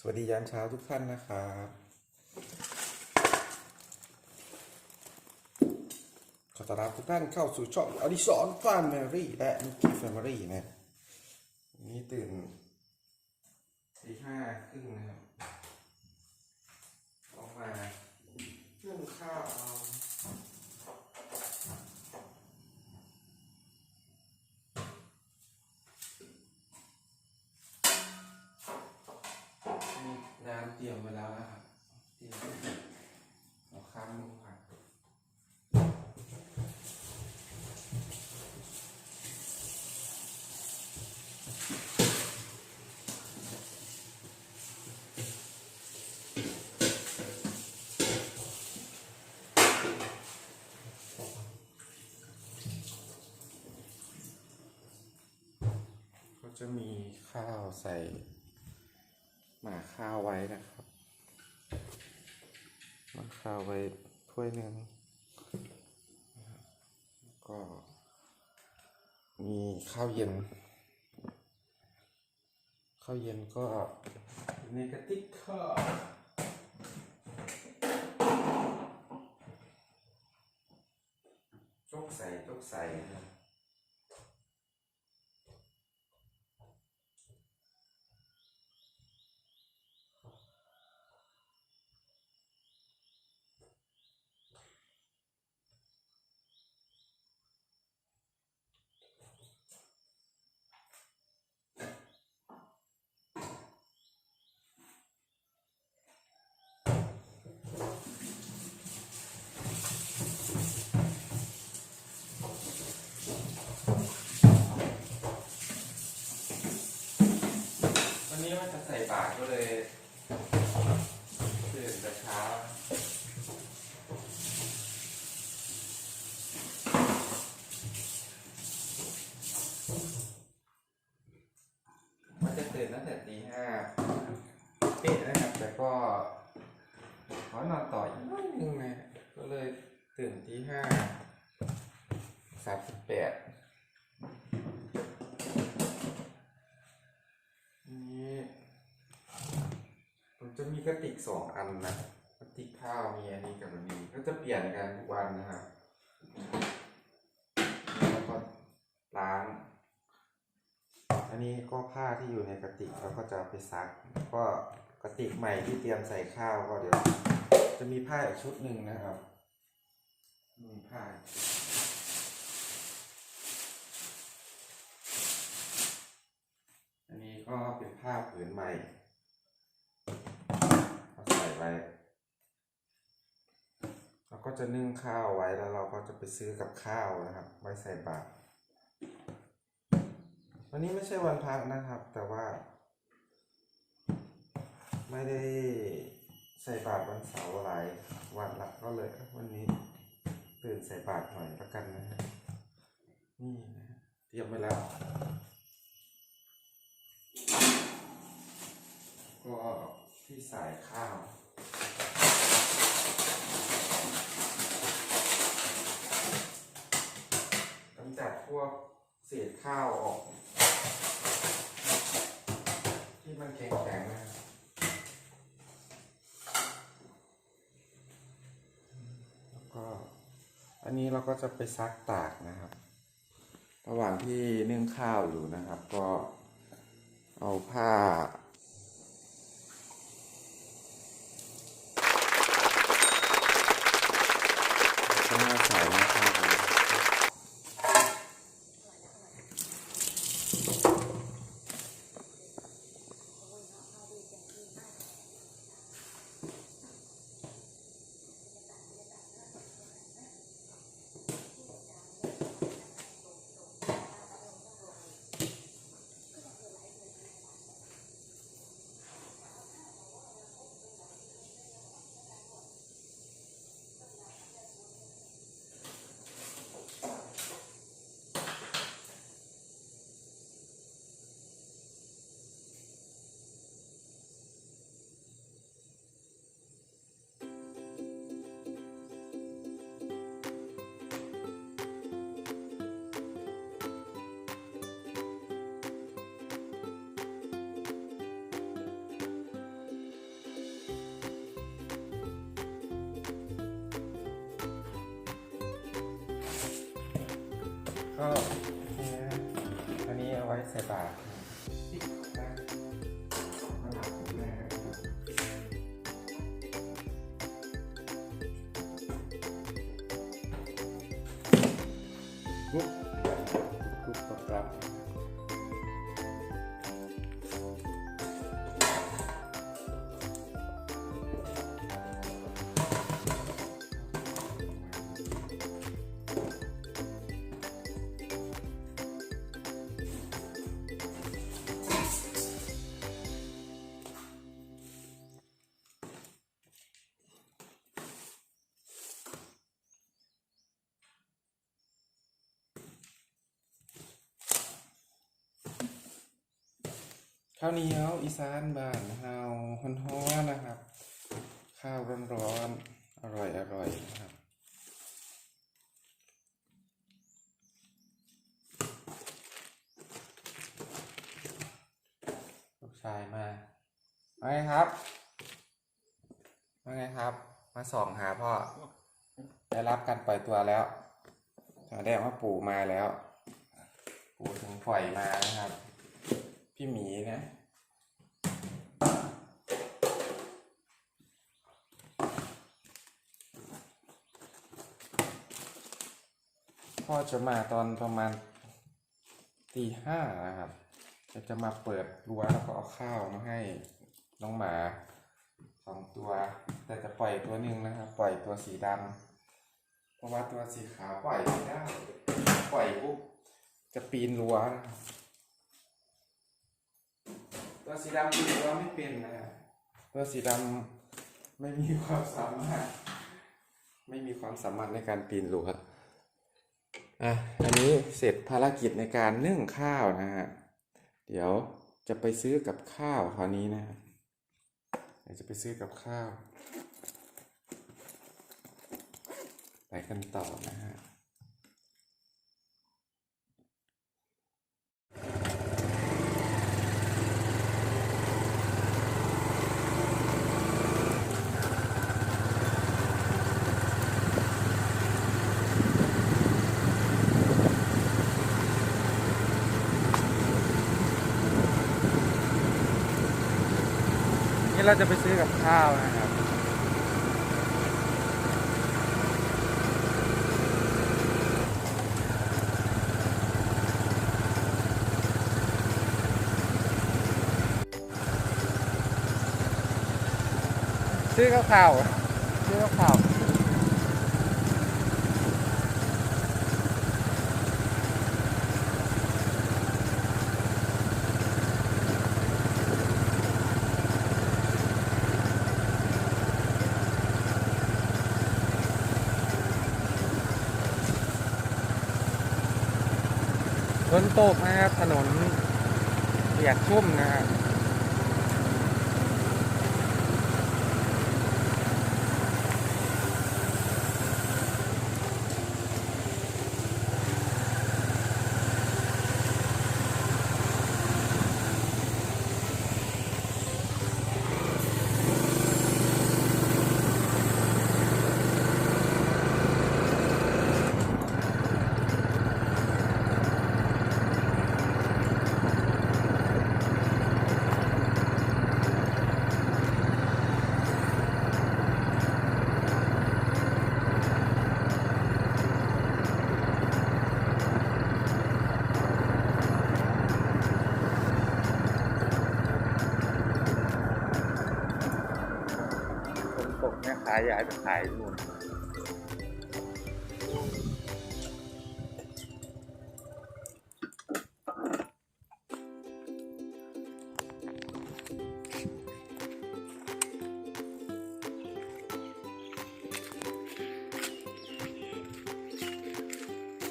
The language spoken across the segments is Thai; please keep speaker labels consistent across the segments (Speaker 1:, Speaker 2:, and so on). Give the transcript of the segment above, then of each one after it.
Speaker 1: สวัสดียามเช้าทุกท่านนะครับ ขอต้อนรับทุกท่านเข้าสู่ช่องอดิสรฟาร์มแรี่และนิกกี้แฟมิลี่นะ จะมีข้าวใส่หมาข้าวไว้นะครับหมาข้าวไว้ถ้วยหนึ่งก็ มีข้าวเย็น ข้าวเย็นก็ในกระติกข้าวจกใส่จกใส่นะ นี้ว่าจะใส่บาตรก็เลย สองอันนะกระติกข้าวมีอันนี้กับอันนี้ก็จะเปลี่ยนกันทุกวันนะครับแล้วก็ล้าง อันนี้ก็ผ้าที่อยู่ในกระติกเราก็จะไปซัก ก็กระติกใหม่ที่เตรียมใส่ข้าวก็เดี๋ยว จะมีผ้าอีกชุดหนึ่งนะครับ มีผ้าอันนี้ก็เป็นผ้าผืนใหม่ ไว้ เราก็จะนึ่งข้าวไว้แล้วเราก็จะไปซื้อกับข้าวนะครับ ไว้ใส่บาตรวันนี้ไม่ใช่วันพักนะครับ แต่ว่า ไม่ได้ใส่บาตรวันเสาร์หลายวันละก็เลยวันนี้ตื่นใส่บาตรหน่อยละกันนะฮะนี่นะเตรียมไว้แล้วก็ที่สายข้าว กำจัดพวกเศษข้าวออก ที่มันแข็งๆนะแล้วก็ อันนี้เราก็จะไปซักตากนะครับ ระหว่างที่นึ่งข้าวอยู่นะครับ ก็เอาผ้า ก็โอเคนะอันนี้เอาไว้ใส่ปาตรติ๊กนะมาหลับปุ๊บปุ๊บ ข้าวเหนียวอีสานบ้านเฮาฮ้อนๆนะครับ ข้าวร้อนๆอร่อยอร่อยนะครับลูกชายมามาไงครับมาไงครับ มาส่องหาพ่อ ได้รับการปล่อยตัวแล้วแสดงว่าปู่มาแล้ว ปู่ถึงปล่อยมานะครับ พี่หมีนะ พ่อจะมาตอนประมาณตีห้านะครับ จะจะมาเปิดรั้วแล้วก็เอาข้าวมาให้น้องหมาสองตัว แต่จะปล่อยตัวหนึ่งนะครับ ปล่อยตัวสีดำเพราะว่าตัวสีขาวปล่อยไม่ได้ ปล่อยปุ๊บจะปีนรั้วนะครับ ตัวสีดำปีนรั้วไม่เป็นนะครับตัวสีดำไม่มีความสามารถ ไม่มีความสามารถในการปีนรั้วอะอันนี้เสร็จภารกิจในการนึ่งข้าวนะฮะเดี๋ยวจะไปซื้อกับข้าวคราวนี้นะเดี๋ยวจะไปซื้อกับข้าว ไปกันต่อนะฮะ นี่ เราจะไปซื้อกับข้าวนะครับ ซื้อกับข้าวซื้อกับข้าวฝ นตกนะครับ ถนนเปียกชุ่มนะครับายย้ายไปขายนู่น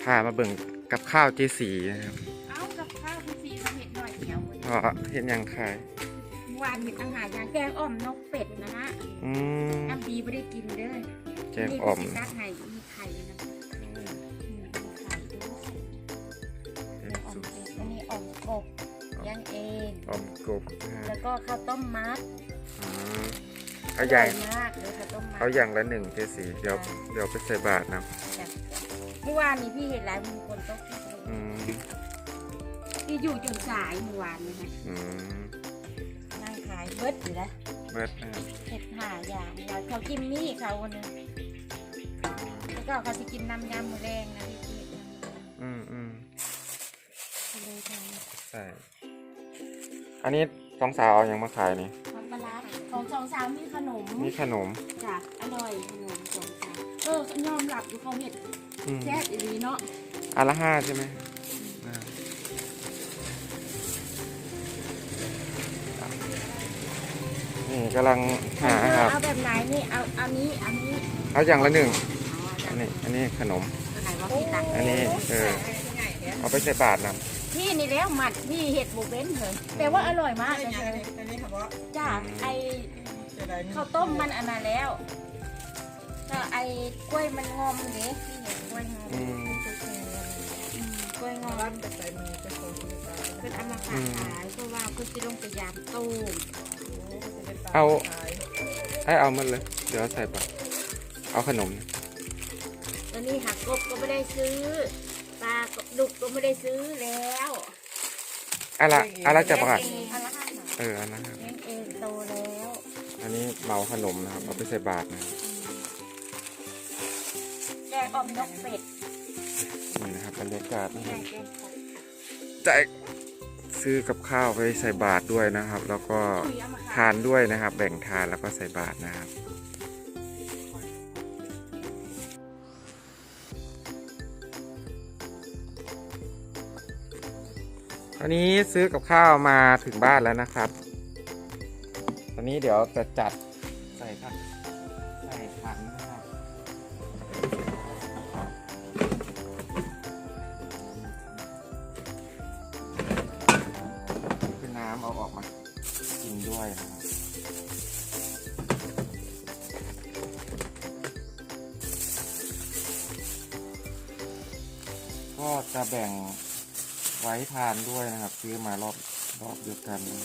Speaker 1: พามาเบิ่งกับข้าวเจสีนะครับ
Speaker 2: เอากับข้าวพี่ซีมาเห็ดหน่อยเดียว
Speaker 1: อ๋อเห็นยังขาย
Speaker 2: เมื่อวานเห็ดอาหารอย่างแกงอ่อมนกเป็ดนะฮะ
Speaker 1: อืม
Speaker 2: น้ำดี ไม่ได้กินเด้อ
Speaker 1: แกงอ่อม
Speaker 2: นี่คือสิกัดไห่มีไข่นะอืมมีไข่ด้วยแกงอ่อมเป็ดอันนี้อ่อมกบย่างเอง
Speaker 1: อ่อมกบนะฮะ
Speaker 2: แล้วก็ข้าวต้มมัด
Speaker 1: อืมเอาใหญ่
Speaker 2: ร่ยมากเลยข้าวต้มมัด
Speaker 1: เอาอย่างละหนึ่งเจสีเดี๋ยว เดี๋ยวไปใส่บาทนะ
Speaker 2: จ้ะเมื่อวานนี้พี่เห็นหลายมีคนโต๊ะที่ตรงที่อยู่จนสายเมื่อวานนะคะ
Speaker 1: อืม
Speaker 2: นั่งขายเบิดอยู่แล้ว
Speaker 1: เบิร์ดนะครับ
Speaker 2: เห็ด หาอย่างแล้วเขากินนี่เขาวันนึงแล้วก็เขาจะกินน้ำยำมือแรงนะพี่พี่
Speaker 1: อืมอืม
Speaker 2: ก็เลยท
Speaker 1: ใช่ อันนี้สองสาวเอายังมาขายนี่ำ
Speaker 2: ทำปลาร้าของสองสาวมีขนม
Speaker 1: มีขนม
Speaker 2: จ้ะอร่อยขนมสองสาวเออยอมหลับอยู่เขาเห็ด
Speaker 1: อืม
Speaker 2: แซ่บอีหลีเนาะ
Speaker 1: อันละห้าใช่ไหม นี่กำลังหาครับ
Speaker 2: เอาแบบไหนนี่เอาอันนี้อันนี้
Speaker 1: เอาอย่างละหนึ่ง
Speaker 2: เอา
Speaker 1: อันนี้ อันนี้ขนม
Speaker 2: อันไหนว่าพี่ตัก
Speaker 1: อันนี้เออเอาไปใส่บาทนะ
Speaker 2: พี่นี่แล้วหมัดพี่เห็ดบุเบ้นเลยแต่ว่าอร่อยมาก
Speaker 3: อัน
Speaker 2: เลย
Speaker 3: นี้อันนี้ค่ะบอส
Speaker 2: จ้ะไอ
Speaker 3: จะได้
Speaker 2: ข้าวต้มมันอันนั้นแล้วก็ไอ้กล้วยมันงอมเด้ที่เห็นกล้วยงอม
Speaker 1: อืม
Speaker 2: อืมกล้วยงอ
Speaker 3: รับ
Speaker 2: ม
Speaker 3: แต่ใส่มือจะส่งคุณตา
Speaker 2: เพิ่นเอามาฝากขายเพราะว่าเพิ่นสิลงไปยามตู้
Speaker 1: เอาให้เอามันเลย เดี๋ยวเอาใส่บาทเอาขนม
Speaker 2: ตอนนี้หักกบก็ไม่ได้ซื้อ ปลาดุกก็ไม่ได้ซื้อแล้ว
Speaker 1: อันละอันละจะบาท
Speaker 2: เลี้ยงเองอันละห้าบาท
Speaker 1: เอออันนะครับ
Speaker 2: เลี้ยงเองโตแล้ว
Speaker 1: อันนี้เหมาขนมนะครับเอาไปใส่บาทนะครับ
Speaker 2: แกงออมนกเป็ด
Speaker 1: นี่นะครับบรรยากาศนะค
Speaker 2: แก
Speaker 1: รับ
Speaker 2: งแกงไก่
Speaker 1: แจก ซื้อกับข้าวไปใส่บาทด้วยนะครับ แล้วก็ทานด้วยนะครับ แบ่งทานแล้วก็ใส่บาทนะครับตอนนี้ซื้อกับข้าวมาถึงบ้านแล้วนะครับ ตอนนี้เดี๋ยวจะจัดใส่ถังในะครับก็จะแบ่งไว้ทานด้วยนะครับ ซื้อมารอบรอบเดียวกันนะ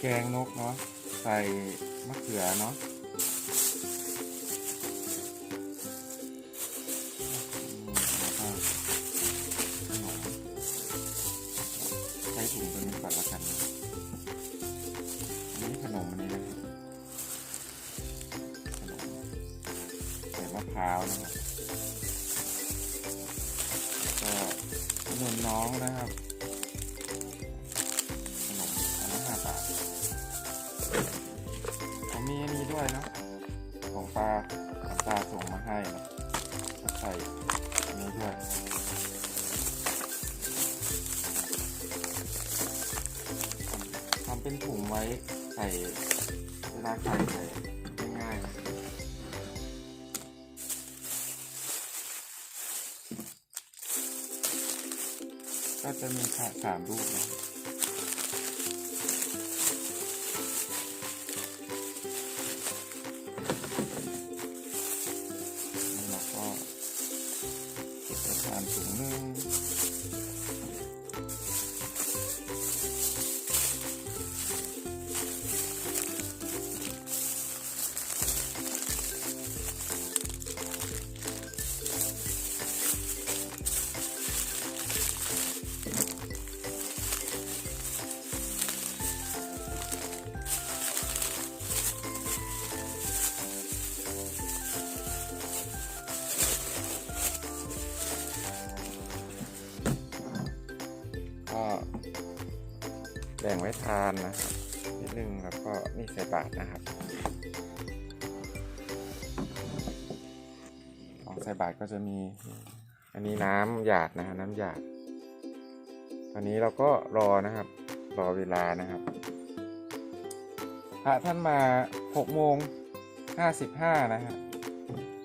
Speaker 1: แกงนกเนาะใส่มะเขือเนาะ ท้าวนะครับก็ขนมน้องนะครับขนมอันละห้าบาทผมมีอันนี้ด้วยนะของปลาปลาส่งมาให้นะใส่อันนี้ด้วยทำเป็นถุงไว้ใส่เวลาใส่ใส่ง่ายๆ จะมีค่ะสามรูปนะ ว้ทานนะครับนิดนึงแล้วก็นี่ใส่บาทนะครับของใส่บาทก็จะมี อันนี้น้ำหยาดนะฮะน้ำหยาดอันนี้เราก็รอนะครับ รอเวลานะครับพระท่านมาหกโมงห้าสิบห้านะฮะ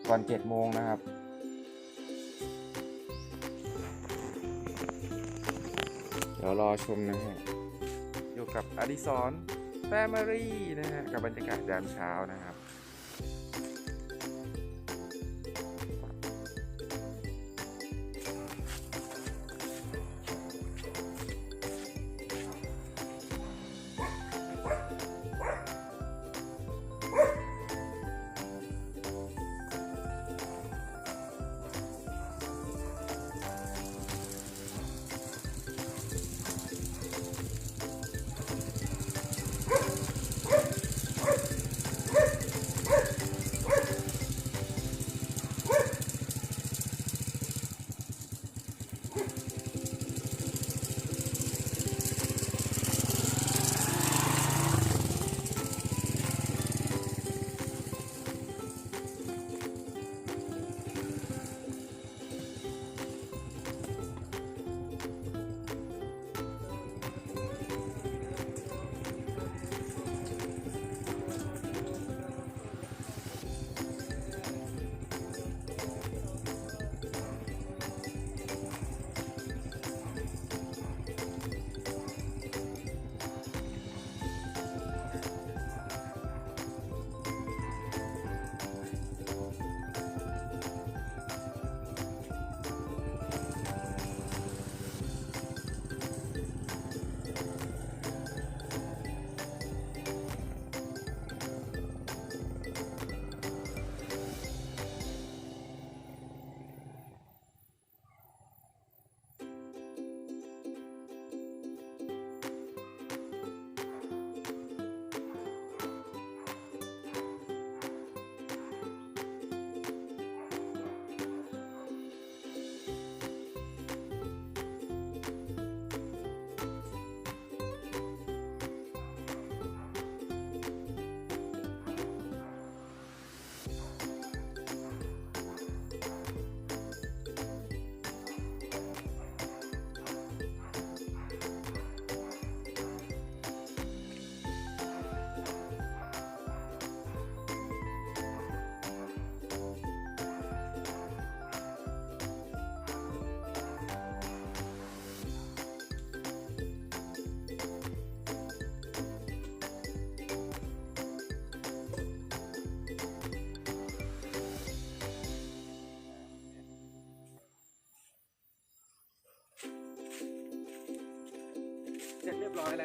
Speaker 1: ก่อนเจ็ดโมงนะครับเดี๋ยวรอชมนะฮะ กับอดิสรแฟมิลี่นะฮะกับบรรยากาศยามเช้านะครับ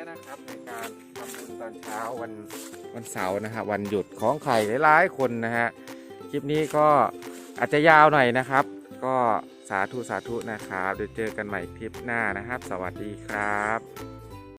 Speaker 1: แล้วนะครับในการทำบุญตอนเช้าวันวันเสาร์นะฮะวันหยุดของใครหลายๆคนนะฮะคลิปนี้ก็อาจจะยาวหน่อยนะครับ ก็สาธุสาธุนะครับเดี๋ยวเจอกันใหม่คลิปหน้านะครับ สวัสดีครับ